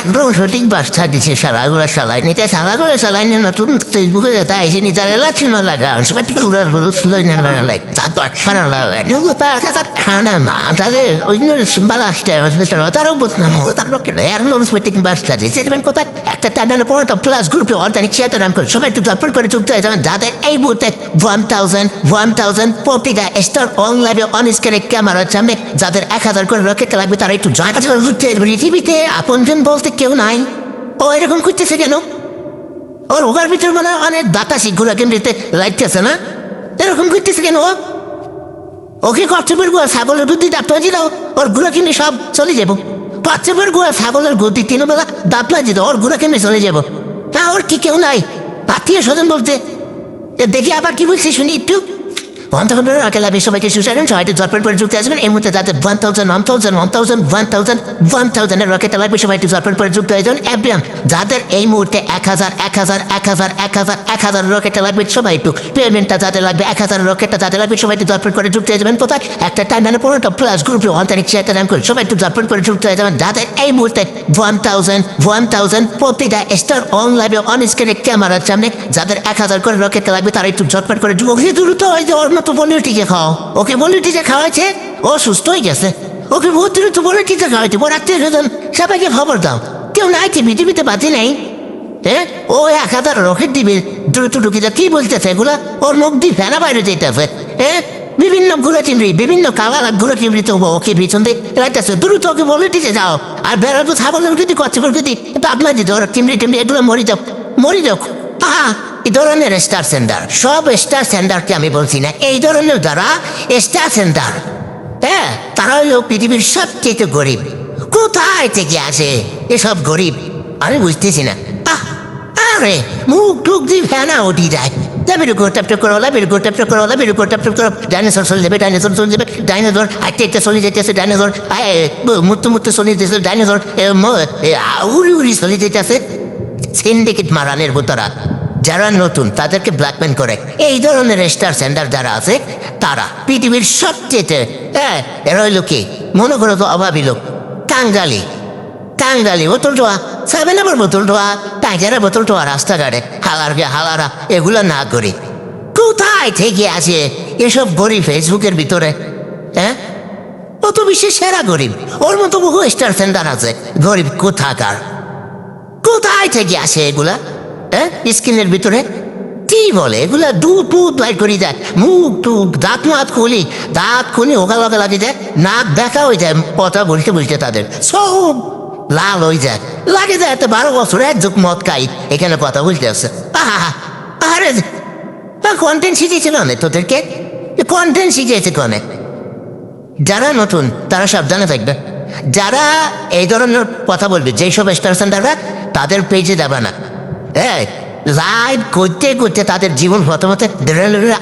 একদম সঠিক বার্তা দিছে শালাগুলো শালাই নিতে শালাগুলো শালাই নিয়ে নতুন ফেসবুকে যেটা এসে নিজের এলাচিন লাগা সবাই পুরো সুলাই না লাগাই তারপর খানা লাগাই তার কাছে খানা মা তাদের ওই সিম্বাল আসতে তারও বদনাম হলো তারপর এর নতুন সঠিক বার্তা দিছে, এবার কোথায়? একটা টানানো পর তো প্লাস গ্রুপে অর্গানিক চেয়ার নাম করে, সবাই একটু তারপর করে চুক্তি হয়ে যাদের এই মুহূর্তে ওয়ান থাউজেন্ড ওয়ান থাউজেন্ড প্রতিটা স্টার অন লাইভে অন স্ক্রিনে ক্যামেরার সামনে যাদের এক হাজার করে রকেট লাগবে, তারা একটু জয় কাছে ঘুরতে পৃথিবীতে আপনজন বলতে কেউ নাই। ও এরকম করতেছে কেন? ওর ওগার ভিতর মানে অনেক বাতাসি ঘোরা কেন্দ্রিতে লাগতেছে না? এরকম করতেছে কেন ও? ওকে কচ্ছপের গুয়া ছাগলের বুদ্ধি দাপটা দিল, ওর গুড়া কিনে সব চলে যাব। কচ্ছপের গুয়া ছাগলের গতি তিন বেলা দাপলা দিত ওর গুড়া কিনে চলে যাব। তা ওর কি কেউ নাই। আত্মীয় স্বজন বলতে দেখি আবার কি বলছি শুনি একটু। অন্তর্গত আকেলা সবাইকে সুসারেন সবাইকে জটপট করে আসবেন এই মুহূর্তে তাদের one thousand one thousand one thousand one thousand one থাউজেন্ডের rocket লাগবে সবাইকে জটপট করে যুক্ত হয়ে যান এভরিয়ান যাদের এই মুহূর্তে এক হাজার এক হাজার এক হাজার এক হাজার এক হাজার রকেট লাগবে সবাই একটু পেমেন্টটা যাদের লাগবে, এক হাজার রকেটটা যাদের লাগবে, সবাই একটু জটপট করে যুক্ত হয়ে যাবেন। কোথায়? একটা টাইম মানে পনেরোটা প্লাস গ্রুপে অন্তরিক চেয়ারটা নাম করে সবাই একটু জটপট করে যুক্ত হয়ে যাবেন। যাদের এই মুহূর্তে ওয়ান থাউজেন্ড ওয়ান থাউজেন্ড প্রতিটা স্টার অন লাইভে অন স্ক্রিনে ক্যামেরার সামনে, যাদের এক হাজার করে রকেট লাগবে, তারা একটু ঝটপট করে যুবক দ্রুত হয় যে ওর মতো বলির টিকে খাও? ওকে বলির টিকে খাওয়াইছে, ও সুস্থ হয়ে গেছে। ওকে বহুত দ্রুত বলির টিকে খাওয়াইছে ওর আত্মীয় স্বজন সবাইকে খবর দাও। কেউ নাই কি পৃথিবীতে বাতি নেই। হ্যাঁ ও এক হাজার রকেট দিবে। দ্রুত ঢুকিয়ে কি বলতেছে এগুলা? ওর মুখ দিয়ে ফেনা বাইরে যেতেছে হ্যাঁ বিভিন্ন ঘুরে চিমড়ি বিভিন্ন কালার ঘুরে চিমড়ি তো ওকে পিছন দিয়ে রাখতেছে দ্রুত ওকে বলে দিতে যাও আর বেড়ার ছাগলের যদি কচ্ছে যদি আপনার দিতে ওরা চিমড়ি টিমড়ি এগুলো মরি যাও। মরি যাও। আহা! এই ধরনের স্টার সেন্টার সব স্টার সেন্টারকে আমি বলছি না এই ধরনের যারা স্টার সেন্টার হ্যাঁ তারা হলো পৃথিবীর সবচেয়ে গরিব। কোথায় থেকে আসে এসব গরিব? আমি বুঝতেছি না। আহ, আরে মুখ টুক দিয়ে ফেনা উঠি যায়। লাভের উপর ট্যাপ ট্যাপ করো লাভের উপর ট্যাপ ট্যাপ করো লাভের উপর ট্যাপ ট্যাপ করো। ডাইনোসর চলে যাবে ডাইনোসর চলে যাবে ডাইনোসর আটতে আটতে চলে যেতেছে ডাইনোসর মুত্তু মুত্তু চলে যেতেছে ডাইনোসর উড়ি উড়ি চলে যেতেছে সিন্ডিকেট মারানের ভূতরা। যারা নতুন, তাদেরকে ব্ল্যাকমেন করে। এই ধরনের স্টার সেন্টার যারা আছে, তারা পৃথিবীর সবচেয়ে হ্যাঁ এরা হইল কি? মনে করো তো অভাবী লোক, কাঙ্গালি। কাঙ্গালি, বোতল টোয়া সেভেন আবার বোতল টোয়া টাইগারে বোতল টোয়া রাস্তাঘাটে হালার গে হালারা, এগুলো না করি। কোথায় থেকে আছে এসব গরিব ফেসবুকের ভিতরে? হ্যাঁ? ও তো বিশ্বের সেরা গরিব, ওর মতো বহু স্টার সেন্টার আছে। গরিব কোথাকার? কোথায় থেকে আসে এগুলা? হ্যাঁ? ভিতরে? কি বলে? এগুলা দুধ দুধ বাই করি দেয় মুখ টুক দাঁত, মাত খুলি। দাঁত খুলি ওকা ওকা লাগে যায় নাক দেখা হয়ে যায় কথা বলতে বলতে তাদের। সব লাল হয়ে যায়। লাগে যায় এত বারো বছর, এক যুগ মদ খাই। এখানে কথা বলতে আসছে আহা আরে কন্টেন্ট শিখিয়েছিল না তোদেরকে। কন্টেন্ট শিখিয়েছে কনে যারা নতুন, তারা সাবধানে থাকবে। যারা এই ধরনের কথা বলবে, যেই সব স্টার সেন্টাররা তাদের পেজে যাবে না। হ্যাঁ লাইভ করতে করতে তাদের জীবন প্রথমত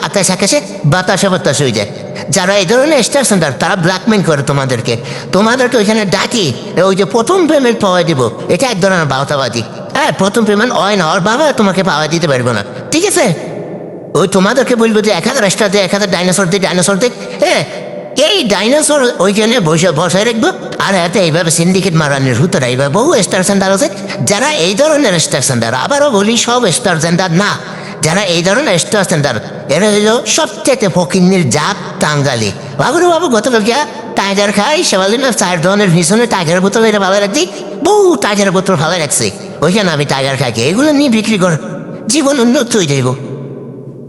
আকাশ আকাশে বাতাসে বাতাস হয়ে যায়। যারা এই ধরনের স্টার সেন্টার তারা ব্ল্যাকমেল করে তোমাদেরকে। তোমাদেরকে ওইখানে ডাকি ওই যে প্রথম পেমেন্ট পাওয়া দিব, এটা এক ধরনের বাউতাবাদী হ্যাঁ প্রথম পেমেন্ট হয় না, ওর বাবা তোমাকে পাওয়া দিতে পারব না। ঠিক আছে? ওই তোমাদেরকে বলব যে এক হাজার স্টার দিয়ে এক হাজার ডাইনোসর দিয়ে ডাইনোসর দিয়ে হ্যাঁ এই ডাইনোসর ওইখানে বসে বসায় রাখব। আর হাতে এইভাবে সিন্ডিকেট মারানোর হুতরা এইভাবে বহু স্টার সেন্টার আছে। যারা এই ধরনের স্টার সেন্টার আবারও বলি, সব স্টার সেন্টার না। যারা এই ধরনের স্টার সেন্টার এরা হলো সবচেয়ে ফকিন্নির জাত টাঙ্গালি। বাবুরে বাবু গতকালকে টাইগার খাই, সেবালিন চার ধরনের ভীষণে টাইগার বোতল এটা ভালো রাখছি। বহু টাইগার বোতল ভালো রাখছি। ওইখানে আমি টাইগার খাইকে এগুলো নিয়ে বিক্রি কর। জীবন উন্নত হয়ে যাইব।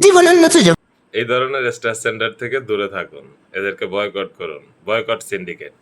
জীবন উন্নত হয়ে এই ধরনের স্টার সেন্টার থেকে দূরে থাকুন। এদেরকে বয়কট করুন। Boycott syndicate